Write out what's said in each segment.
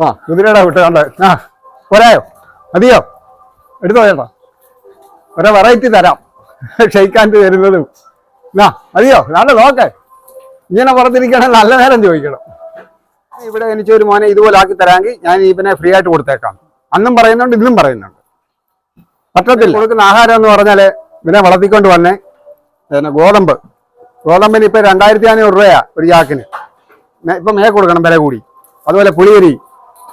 ആ കുതിരയുടെ വിട്ട് കണ്ട? ആ പോരായോ? മതിയോ? എടുത്തോ ചേട്ടാ. ഒരേ വെറൈറ്റി തരാം. ഷെയ്ക്കാന്റെ തരുന്നതും. ആ മതിയോ? നല്ല നോക്കേ. ഇങ്ങനെ പുറത്തിരിക്കണം നല്ല നേരം ചോദിക്കണം. ഇവിടെ എനിക്ക് ഒരു മോനെ ഇതുപോലെ ആക്കി തരാമെങ്കിൽ ഞാൻ ഇവനെ ഫ്രീ ആയിട്ട് കൊടുത്തേക്കാം. അന്നും പറയുന്നുണ്ട് ഇന്നും പറയുന്നുണ്ട്. പറ്റത്തിൽ കൊടുക്കുന്ന ആഹാരം എന്ന് പറഞ്ഞാൽ ഇവനെ വളർത്തിക്കൊണ്ട് വന്നേ. ഗോതമ്പ്. ഗോതമ്പിന് ഇപ്പൊ രണ്ടായിരത്തി അഞ്ഞൂറ് രൂപയാ ഒരു ചാക്കിന്. ഇപ്പൊ മേ കൊടുക്കണം വില കൂടി. അതുപോലെ പുളിയരി.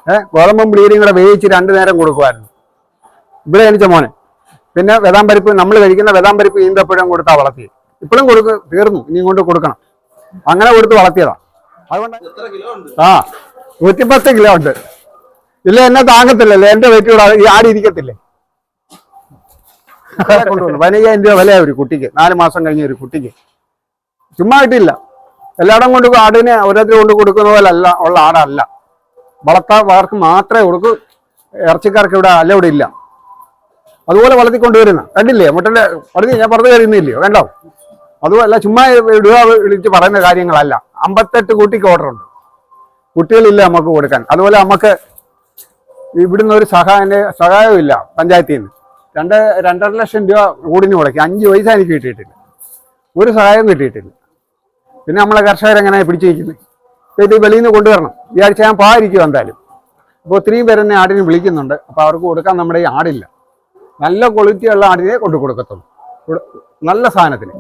ഏഹ് ഗോതമ്പും പുളിയരിയും കൂടെ വേവിച്ച് രണ്ടു നേരം കൊടുക്കുമായിരുന്നു ഇവിടെ എനിച്ച മോനെ. പിന്നെ വെതാം പരിപ്പ് നമ്മൾ കഴിക്കുന്ന വെതാം പരിപ്പ് ഈന്തപ്പഴം കൊടുത്താ വളർത്തി ഇപ്പോഴും കൊടുക്ക് തീർന്നു. ഇനി കൊണ്ട് കൊടുക്കണം. അങ്ങനെ കൊടുത്ത് വളർത്തിയതാ. അതുകൊണ്ട് ആ നൂറ്റിപ്പത്ത് കിലോ ഉണ്ട്. ഇല്ല എന്നെ താങ്ങത്തില്ലല്ലേ എന്റെ വെയിറ്റ് കൂടെ ഈ ആടി ഇരിക്കത്തില്ലേ? കൊണ്ടുവന്നു. പതിനയ്യായിരം രൂപ വിലയാ ഒരു കുട്ടിക്ക്. നാല് മാസം കഴിഞ്ഞ ഒരു കുട്ടിക്ക്. ചുമ്മാ കിട്ടില്ല എല്ലായിടം കൊണ്ട് ആടിനെ ഓരോരുത്തരും കൊണ്ട് കൊടുക്കുന്ന പോലെ അല്ല ഉള്ള ആടല്ല. വളർത്താർക്ക് മാത്രമേ കൊടുക്കൂ ഇറച്ചിക്കാർക്ക് ഇവിടെ അല്ല ഇവിടെ ഇല്ല. അതുപോലെ വളർത്തിക്കൊണ്ടുവരുന്ന. കണ്ടില്ലേ? മുട്ടന്റെ പറഞ്ഞു ഞാൻ പറഞ്ഞു കയറുന്നില്ലയോ കണ്ടോ? അതുമല്ല ചുമ്മാ ഇടുക വിളിച്ച് പറയുന്ന കാര്യങ്ങളല്ല. അമ്പത്തെട്ട് കുട്ടിക്ക് ഓർഡർ ഉണ്ട്. കുട്ടികളില്ല നമുക്ക് കൊടുക്കാൻ. അതുപോലെ നമുക്ക് ഇവിടുന്ന് ഒരു സഹായ സഹായവും ഇല്ല പഞ്ചായത്തിൽ നിന്ന് രണ്ട് രണ്ടര ലക്ഷം രൂപ കൂടിന് മുടക്കി. അഞ്ച് പൈസ എനിക്ക് കിട്ടിയിട്ടില്ല. ഒരു സഹായവും കിട്ടിയിട്ടില്ല. പിന്നെ നമ്മളെ കർഷകരെങ്ങനെ പിടിച്ചു വയ്ക്കുന്നത് ഇപ്പൊ ഇത് വെളിയിൽ നിന്ന് കൊണ്ടുവരണം. ഈ ആഴ്ച ഞാൻ പാരിക്കും എന്തായാലും. അപ്പോൾ ഒത്തിരിയും പേര് എന്നെ ആടിനെ വിളിക്കുന്നുണ്ട്. അപ്പോൾ അവർക്ക് കൊടുക്കാൻ നമ്മുടെ ഈ ആടില്ല. നല്ല ക്വാളിറ്റി ഉള്ള ആടിനെ കൊണ്ടു കൊടുക്കത്തുള്ളൂ. നല്ല സാധനത്തിന്.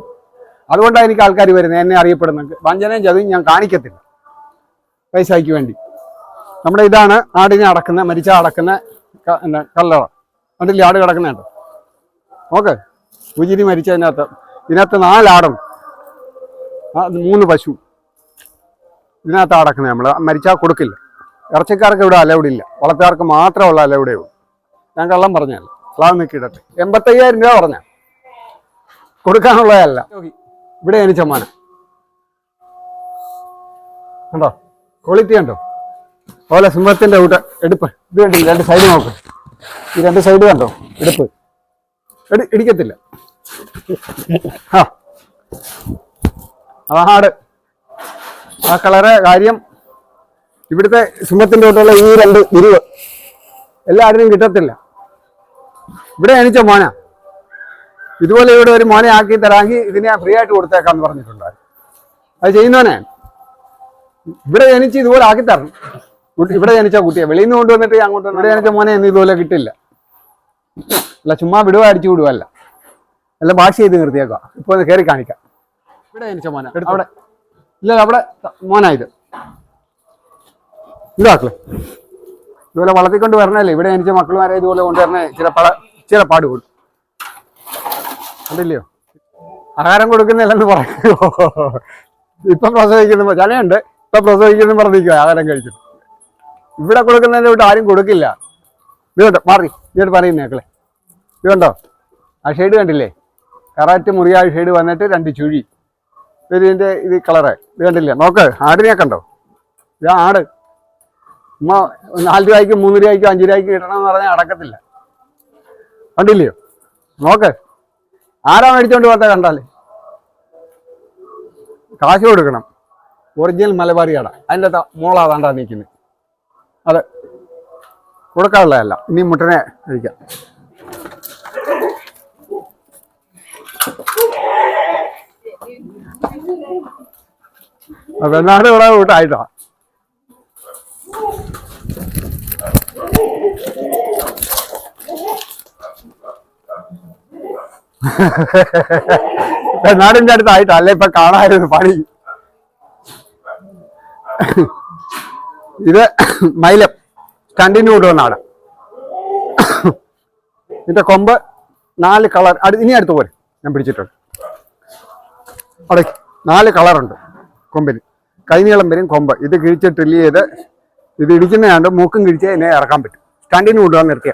അതുകൊണ്ടാണ് എനിക്ക് ആൾക്കാർ വരുന്നത്. എന്നെ അറിയപ്പെടുന്നത് വഞ്ചനയും ചതിയും ഞാൻ കാണിക്കത്തില്ല. പൈസയ്ക്ക് വേണ്ടി. നമ്മുടെ ഇതാണ് ആടിനെ അടക്കുന്ന മരിച്ച അടക്കുന്ന കല്ലറ. കണ്ടില്ലേ? ആട് കിടക്കുന്നുണ്ട്. ഓക്കെ ഉജിരി മരിച്ചതിനകത്ത് ഇതിനകത്ത് നാലാടും മൂന്ന് പശു. ഇതിനകത്ത് അടക്കുന്നത് നമ്മൾ മരിച്ചാൽ കൊടുക്കില്ല. ഇറച്ചിക്കാർക്ക് ഇവിടെ അലൗഡ് ഇല്ല. വളർത്തുകാർക്ക് മാത്രമുള്ള അലൗഡേ ഉള്ളൂ. ഞാൻ കള്ളം പറഞ്ഞല്ല ക്ലാവ് നിൽക്കിടട്ടെ എൺപത്തയ്യായിരം രൂപ പറഞ്ഞ. കൊടുക്കാനുള്ളതല്ല. ഇവിടെ അതിന് ചമ്മാനം കണ്ടോ? ക്വാളിറ്റി കണ്ടോ? അതുപോലെ സിംഹത്തിന്റെ കൂട്ട എടുപ്പ്. ഇത് കണ്ടില്ല? രണ്ട് സൈഡ് നോക്ക്. ഈ രണ്ട് സൈഡ് കണ്ടോ? എടുപ്പ്. എടി ഇടിക്കത്തില്ല. ആ. അതാണ് ആ കളറ് കാര്യം ഇവിടുത്തെ സിംഹത്തിന്റെ കൂട്ടുള്ള ഈ രണ്ട് വിരിവ് എല്ലാവരും കിട്ടത്തില്ല. ഇവിടെ ജനിച്ച മോന. ഇതുപോലെ ഇവിടെ ഒരു മോനെ ആക്കി തരാമെങ്കിൽ ഇതിനെ ഫ്രീ ആയിട്ട് കൊടുത്തേക്കാന്ന് പറഞ്ഞിട്ടുണ്ടായിരുന്നു. അത് ചെയ്യുന്നവനെ. ഇവിടെ ജനിച്ച് ഇതുപോലെ ആക്കി തരണം. ഇവിടെ ജനിച്ച കുട്ടിയെ. വെളിയിൽ നിന്ന് കൊണ്ടുവന്നിട്ട് അങ്ങോട്ട് ഇവിടെ ജനിച്ച മോനെ എന്ന് ഇതുപോലെ കിട്ടില്ല. അല്ല ചുമ്മാ വിടുവ അടിച്ചു വിടുവല്ല എല്ലാം വാഷ് ചെയ്ത് നിർത്തിയേക്കാം ഇപ്പൊ കയറി കാണിക്കാം. ഇവിടെ ജനിച്ച മോനെ. അവിടെ. ഇല്ല അവിടെ മോനായത്. ഇതാക്കളെ ഇതുപോലെ വളർത്തിക്കൊണ്ട് വരണല്ലേ? ഇവിടെ എനിക്ക് മക്കളുമാരെ ഇതുപോലെ കൊണ്ടുവരണേ. ചില പട ചില പാട് കൊടുക്കും കണ്ടില്ലയോ? ആഹാരം കൊടുക്കുന്നില്ലെന്ന് പറയോ ഇപ്പൊ പ്രസവിക്കുന്ന ചനയുണ്ട് ഇപ്പൊ പ്രസവിക്കുന്നു പറഞ്ഞിരിക്കുക ആഹാരം കഴിച്ചിട്ട് ഇവിടെ കൊടുക്കുന്നതിന്റെ വിട്ട് ആരും കൊടുക്കില്ല. ഇതുണ്ടോ മാറി ഇങ്ങോട്ട് പറയുന്നേക്കളെ ഇത് കണ്ടോ? ആ ഷെയ്ഡ് കണ്ടില്ലേ? കറക്റ്റ് മുറിയായ ഷെയ്ഡ് വന്നിട്ട് രണ്ട് ചുഴി. ഇത് ഇതിന്റെ ഇത് കളറ് ഇത് കണ്ടില്ല? നോക്ക് ആടിനെ കണ്ടോ? ഇതാ ആട്. ഉമ്മ നാല് രൂപയ്ക്കും മൂന്ന് രൂപയ്ക്കും അഞ്ച് രൂപയ്ക്കും എന്ന് പറഞ്ഞാൽ അടക്കത്തില്ല. കണ്ടില്ലയോ? നോക്ക്. ആരാ മേടിച്ചോണ്ട് പോകാത്ത കണ്ടാലേ? കാശ് കൊടുക്കണം. ഒറിജിനൽ മലബാറി ആട. അതിന്റെ മോളാതാണ്ടാ മോളാ താണ്ടാ നിൽക്കുന്നത്. അതെ. കൊടുക്കാനുള്ളതല്ല. ഇനി മുട്ടനെ കഴിക്കാം. വെണ്ണാട് ഇവിടെ കൂട്ടായിട്ടാ പെണ്ണാടിന്റെ അടുത്തായിട്ടാ അല്ലേ? ഇപ്പൊ കാണായിരുന്നു പണി. ഇത് മൈലം കണ്ടിന്യൂ കൊണ്ടുവന്ന ആട ഇതിന്റെ കൊമ്പ് നാല് കളർ ഇനി അടുത്ത് പോരെ. ഞാൻ പിടിച്ചിട്ടുണ്ട്. അവിടെ നാല് കളറുണ്ട് കൊമ്പിന്. കൈനീളം വരും കൊമ്പ്. ഇത് കിഴിച്ച് ഡ്രില്ല് ചെയ്ത് ഇത് ഇടിക്കുന്നതാണ്ട് മൂക്കും കിഴിച്ച് എന്നെ ഇറക്കാൻ പറ്റും. സ്റ്റാൻഡിന് കൊണ്ടുപോകാൻ നിർത്തിയ.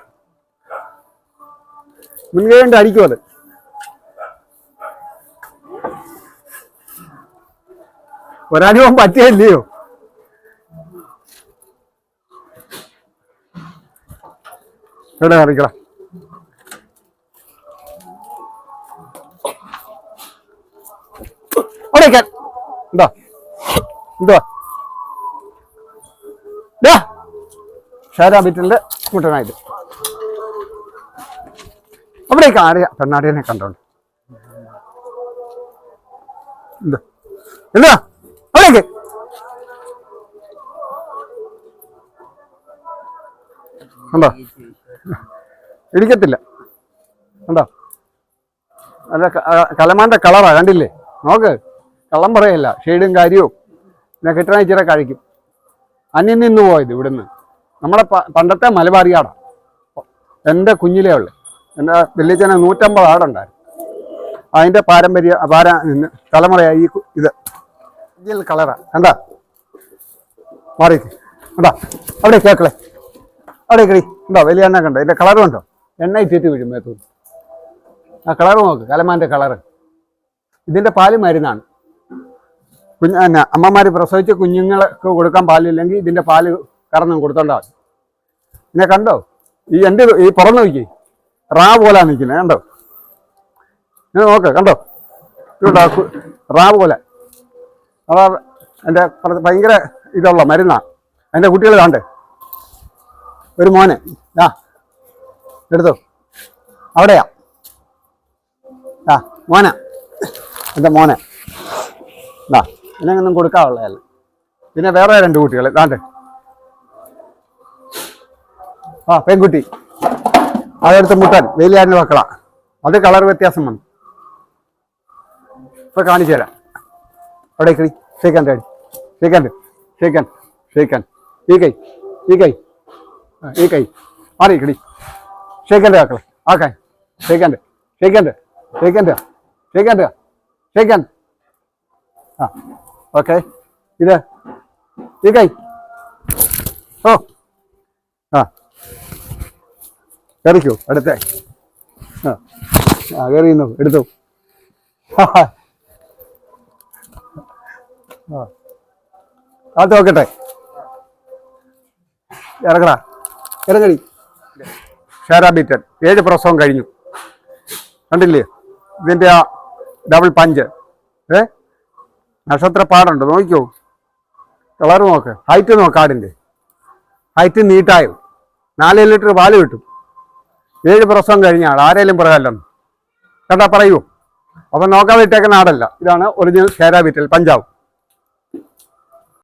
മുൻകൈ കൊണ്ട് അടിക്കും അത്. ഒരനുഭവം പറ്റിയല്ലയോ? എവിടെ അറിയിക്കണം അവിടെ എന്താ എന്തുവാ ദാ. ഷേരാ ബിറ്റിന്റെ കുട്ടനായത് അവിടേക്ക് ആരെയാ പെണ്ണാടിയനെ കണ്ടോണ്ട് എന്ത് എന്താ? അവിടേക്ക്. ഉണ്ടോ ഇടിക്കത്തില്ല. ഉണ്ടോ അല്ല കലമാന്റെ കളറാ കണ്ടില്ലേ? നോക്ക്. കള്ളം പറയല്ല. ഷെയ്ഡും കാര്യവും. പിന്നെ കിട്ടണ ഇച്ചിരി കഴിക്കും. അന്യം നിന്ന് പോയത് ഇവിടുന്ന്. നമ്മുടെ പണ്ടത്തെ മലബാറിയാടാ എന്റെ കുഞ്ഞിലേ ഉള്ളു. എന്റെ വെള്ളിച്ചനെ നൂറ്റമ്പത് ആടുണ്ടായിരുന്നു. അതിന്റെ പാരമ്പര്യ പാര തലമുറയായി ഈ ഇത്. ഇതിൽ കളറാ. കണ്ടാ? മാറി. കണ്ടാ? അവിടെ കേക്കളെ. അവിടെ കളി ഉണ്ടോ വലിയ എണ്ണ കണ്ടോ? ഇതിന്റെ കളർ കണ്ടോ? എണ്ണ ഇച്ചിട്ട് വീഴും ആ കളർ നോക്ക്. കലമാന്റെ കളറ്. ഇതിന്റെ പാൽ മരുന്നാണ്. കുഞ്ഞ് എന്നാ അമ്മമാർ പ്രസവിച്ച കുഞ്ഞുങ്ങൾക്ക് കൊടുക്കാൻ പാലില്ലെങ്കിൽ ഇതിന്റെ പാൽ കറന്ന് കൊടുത്തോണ്ടാ മതി. പിന്നെ കണ്ടോ? ഈ എന്റെ ഈ പുറന്ന് നോക്കി. റാ പോലെ നിൽക്കുന്നത് കണ്ടോ? ഇത് നോക്ക് കണ്ടോ? ഇതുണ്ടോ റാ പോലെ. അതാ എന്റെ ഭയങ്കര ഇതുള്ള മരുന്നാണ് എന്റെ കുട്ടികൾ കണ്ടേ ഒരു മോനെ ആ എടുത്തോ. അവിടെയാ. ആ മോന. എന്റെ മോനെ. ആ ഇതിനൊന്നും കൊടുക്കാനുള്ളതല്ല പിന്നെ വേറെ രണ്ട് കുട്ടികൾ. ഇതാണ്ട് ആ പെൺകുട്ടി. അതെടുത്ത് മുട്ടാൻ. വേലിയാടിന്റെ മക്കളാ അത് കളർ വ്യത്യാസം വന്നു. ഇപ്പൊ കാണിച്ചു തരാം. അവിടെ കിളി ഷേക്കാന്റെ അടി ഷേക്കാന്റെ ഷേക്കാൻ ഷേക്കാൻ ഈ കൈ ഈ കൈ. ആ, ഈ കൈ. മാറി കിടി ഷേക്കാന്റെ മക്കളെ ആക്കാൻ ഷേക്കാന്റെ ഷേക്കാന്റെ ഷേക്കാന്റെ ഷേക്കാന്റെ ഷേക്കാൻ ആ. ഓക്കെ. ഇത്. ഈ കൈ. ഓ. ആ. കറിക്കൂ അടുത്ത ആ. കയറിയുന്നു എടുത്തു. ആ. അത് നോക്കട്ടെ. ഇറങ്ങടാ. ഇറങ്ങടി. ഷേരാ ബീറ്റൻ ഏഴ് പ്രസവം കഴിഞ്ഞു. കണ്ടില്ലേ? ഇതിന്റെ ആ ഡബിൾ പഞ്ച് ഏ? നക്ഷത്ര പാടുണ്ട് നോക്കിയോ കളർ നോക്ക്. ഹൈറ്റ് നോക്ക് ആടിന്റെ ഹൈറ്റ് നീട്ടായും? നാല് ലിറ്റർ പാൽ കിട്ടും. ഏഴ് പ്രസവം കഴിഞ്ഞ ആൾ ആരേലും പറയാമല്ലോ കേട്ടാ പറയൂ അപ്പം നോക്കാതെ ഇട്ടേക്കുന്ന ആടല്ല. ഇതാണ് ഒറിജിനൽ ഷേരാ വിറ്റൽ പഞ്ചാബ്